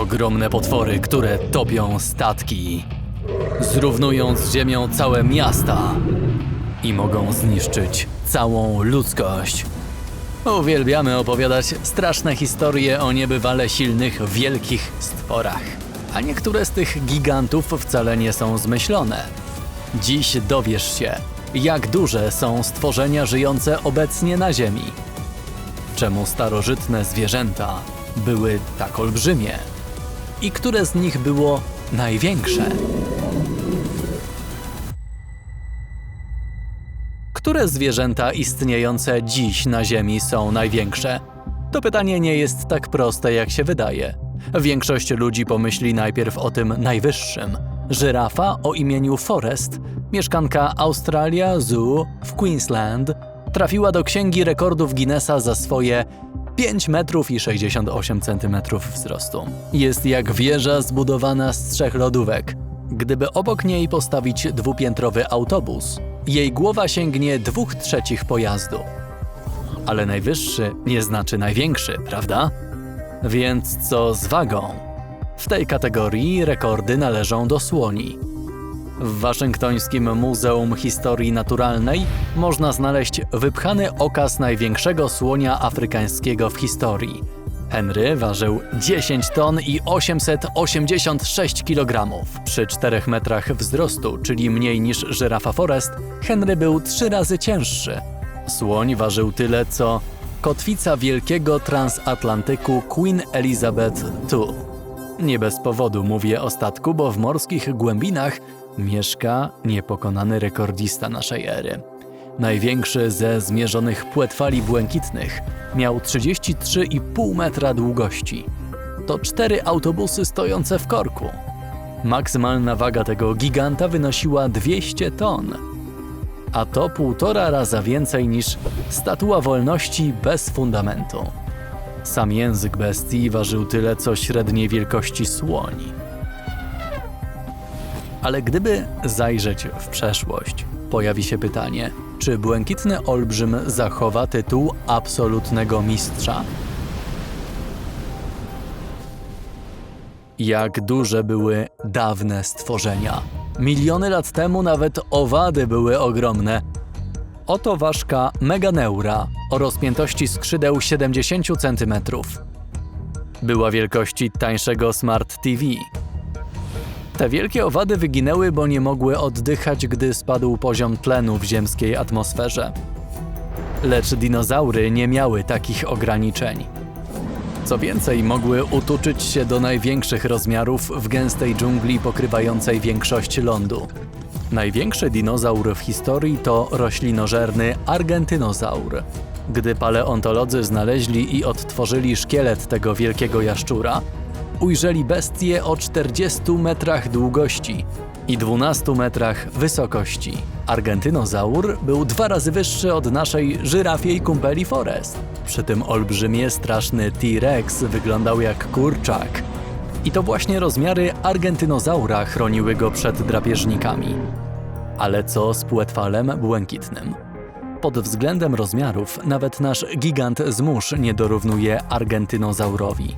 Ogromne potwory, które topią statki, zrównując z ziemią całe miasta i mogą zniszczyć całą ludzkość. Uwielbiamy opowiadać straszne historie o niebywale silnych, wielkich stworach. A niektóre z tych gigantów wcale nie są zmyślone. Dziś dowiesz się, jak duże są stworzenia żyjące obecnie na Ziemi. Czemu starożytne zwierzęta były tak olbrzymie? I które z nich było największe? Które zwierzęta istniejące dziś na Ziemi są największe? To pytanie nie jest tak proste, jak się wydaje. Większość ludzi pomyśli najpierw o tym najwyższym. Żyrafa o imieniu Forrest, mieszkanka Australia Zoo w Queensland, trafiła do Księgi Rekordów Guinnessa za swoje 5 metrów i 68 centymetrów wzrostu. Jest jak wieża zbudowana z trzech lodówek. Gdyby obok niej postawić dwupiętrowy autobus, jej głowa sięgnie dwóch trzecich pojazdu. Ale najwyższy nie znaczy największy, prawda? Więc co z wagą? W tej kategorii rekordy należą do słoni. W waszyngtońskim Muzeum Historii Naturalnej można znaleźć wypchany okaz największego słonia afrykańskiego w historii. Henry ważył 10 ton i 886 kg. Przy 4 metrach wzrostu, czyli mniej niż żyrafa Forest, Henry był trzy razy cięższy. Słoń ważył tyle co kotwica wielkiego transatlantyku Queen Elizabeth II. Nie bez powodu mówię o statku, bo w morskich głębinach mieszka niepokonany rekordista naszej ery. Największy ze zmierzonych płetwali błękitnych miał 33,5 metra długości. To cztery autobusy stojące w korku. Maksymalna waga tego giganta wynosiła 200 ton, a to półtora raza więcej niż statua wolności bez fundamentu. Sam język bestii ważył tyle co średniej wielkości słoń. Ale gdyby zajrzeć w przeszłość, pojawi się pytanie, czy błękitny olbrzym zachowa tytuł absolutnego mistrza? Jak duże były dawne stworzenia. Miliony lat temu nawet owady były ogromne. Oto ważka Meganeura o rozpiętości skrzydeł 70 cm. Była wielkości tańszego Smart TV. Te wielkie owady wyginęły, bo nie mogły oddychać, gdy spadł poziom tlenu w ziemskiej atmosferze. Lecz dinozaury nie miały takich ograniczeń. Co więcej, mogły utuczyć się do największych rozmiarów w gęstej dżungli pokrywającej większość lądu. Największy dinozaur w historii to roślinożerny argentynozaur. Gdy paleontolodzy znaleźli i odtworzyli szkielet tego wielkiego jaszczura, ujrzeli bestię o 40 metrach długości i 12 metrach wysokości. Argentynozaur był dwa razy wyższy od naszej żyrafiej kumpeli Forest. Przy tym olbrzymie, straszny T-Rex wyglądał jak kurczak. I to właśnie rozmiary argentynozaura chroniły go przed drapieżnikami. Ale co z płetwalem błękitnym? Pod względem rozmiarów nawet nasz gigant z mórz nie dorównuje argentynozaurowi.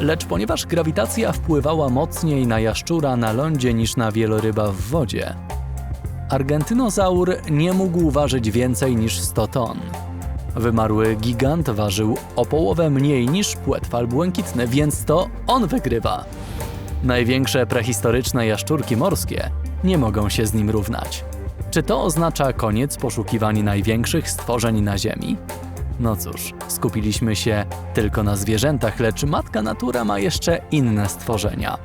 Lecz ponieważ grawitacja wpływała mocniej na jaszczura na lądzie niż na wieloryba w wodzie, argentynozaur nie mógł ważyć więcej niż 100 ton. Wymarły gigant ważył o połowę mniej niż płetwal błękitny, więc to on wygrywa. Największe prehistoryczne jaszczurki morskie nie mogą się z nim równać. Czy to oznacza koniec poszukiwań największych stworzeń na Ziemi? No cóż, skupiliśmy się tylko na zwierzętach, lecz matka natura ma jeszcze inne stworzenia.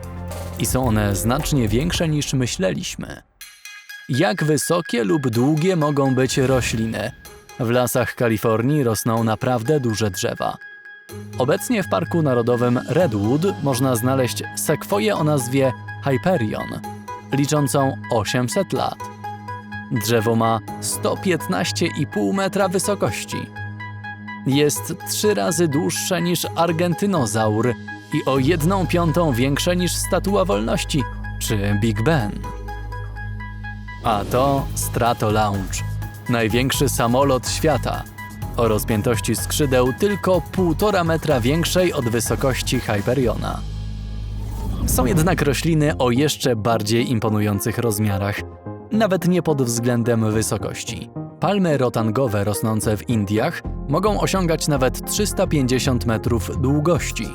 I są one znacznie większe niż myśleliśmy. Jak wysokie lub długie mogą być rośliny? W lasach Kalifornii rosną naprawdę duże drzewa. Obecnie w Parku Narodowym Redwood można znaleźć sekwoję o nazwie Hyperion, liczącą 800 lat. Drzewo ma 115,5 metra wysokości. Jest trzy razy dłuższe niż argentynozaur i o jedną piątą większe niż Statua Wolności czy Big Ben. A to Strato Lounge, największy samolot świata, o rozpiętości skrzydeł tylko 1,5 metra większej od wysokości Hyperiona. Są jednak rośliny o jeszcze bardziej imponujących rozmiarach, nawet nie pod względem wysokości. Palmy rotangowe rosnące w Indiach mogą osiągać nawet 350 metrów długości.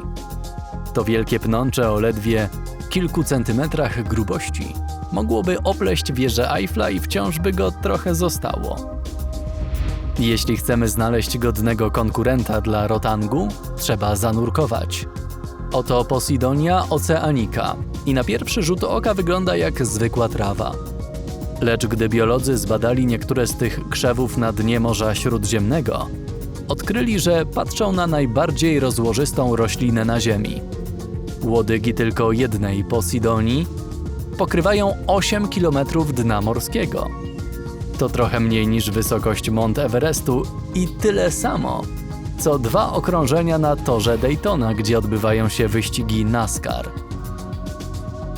To wielkie pnącze o ledwie kilku centymetrach grubości mogłoby opleść wieżę Eiffla i wciąż by go trochę zostało. Jeśli chcemy znaleźć godnego konkurenta dla rotangu, trzeba zanurkować. Oto Posidonia oceanica i na pierwszy rzut oka wygląda jak zwykła trawa. Lecz gdy biolodzy zbadali niektóre z tych krzewów na dnie Morza Śródziemnego, odkryli, że patrzą na najbardziej rozłożystą roślinę na Ziemi. Łodygi tylko jednej Posidonii pokrywają 8 km dna morskiego. To trochę mniej niż wysokość Mont Everestu i tyle samo, co dwa okrążenia na torze Daytona, gdzie odbywają się wyścigi NASCAR.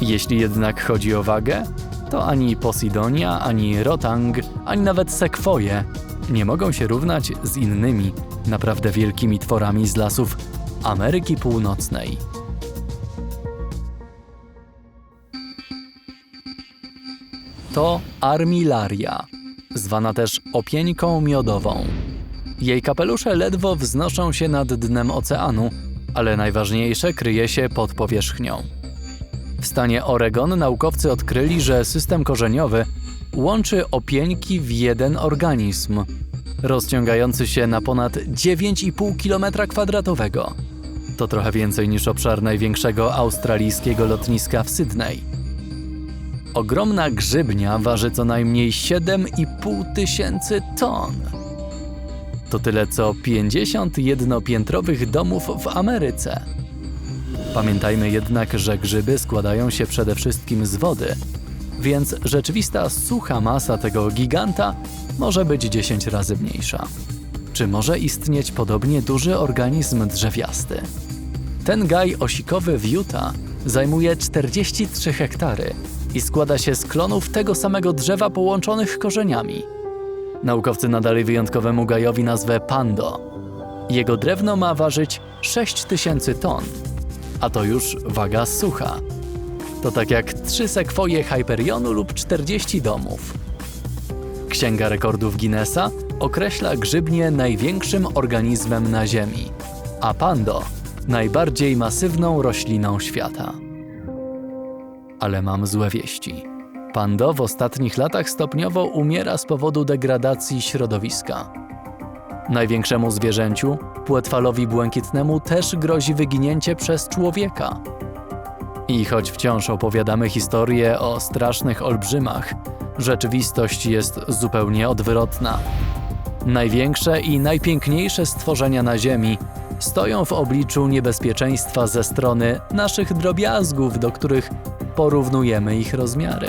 Jeśli jednak chodzi o wagę, to ani Posidonia, ani Rotang, ani nawet Sekwoje nie mogą się równać z innymi, naprawdę wielkimi tworami z lasów Ameryki Północnej. To armilaria, zwana też opieńką miodową. Jej kapelusze ledwo wznoszą się nad dnem oceanu, ale najważniejsze kryje się pod powierzchnią. W stanie Oregon naukowcy odkryli, że system korzeniowy łączy opieńki w jeden organizm, rozciągający się na ponad 9,5 km2. To trochę więcej niż obszar największego australijskiego lotniska w Sydney. Ogromna grzybnia waży co najmniej 7,5 tysięcy ton. To tyle co 50 jednopiętrowych domów w Ameryce. Pamiętajmy jednak, że grzyby składają się przede wszystkim z wody, więc rzeczywista sucha masa tego giganta może być 10 razy mniejsza. Czy może istnieć podobnie duży organizm drzewiasty? Ten gaj osikowy w Utah zajmuje 43 hektary i składa się z klonów tego samego drzewa połączonych korzeniami. Naukowcy nadali wyjątkowemu gajowi nazwę Pando. Jego drewno ma ważyć 6000 ton, a to już waga sucha. To tak jak trzy sekwoje Hyperionu lub 40 domów. Księga Rekordów Guinnessa określa grzybnię największym organizmem na Ziemi, a pando najbardziej masywną rośliną świata. Ale mam złe wieści. Pando w ostatnich latach stopniowo umiera z powodu degradacji środowiska. Największemu zwierzęciu, płetwalowi błękitnemu, też grozi wyginięcie przez człowieka. I choć wciąż opowiadamy historię o strasznych olbrzymach, rzeczywistość jest zupełnie odwrotna. Największe i najpiękniejsze stworzenia na Ziemi stoją w obliczu niebezpieczeństwa ze strony naszych drobiazgów, do których porównujemy ich rozmiary.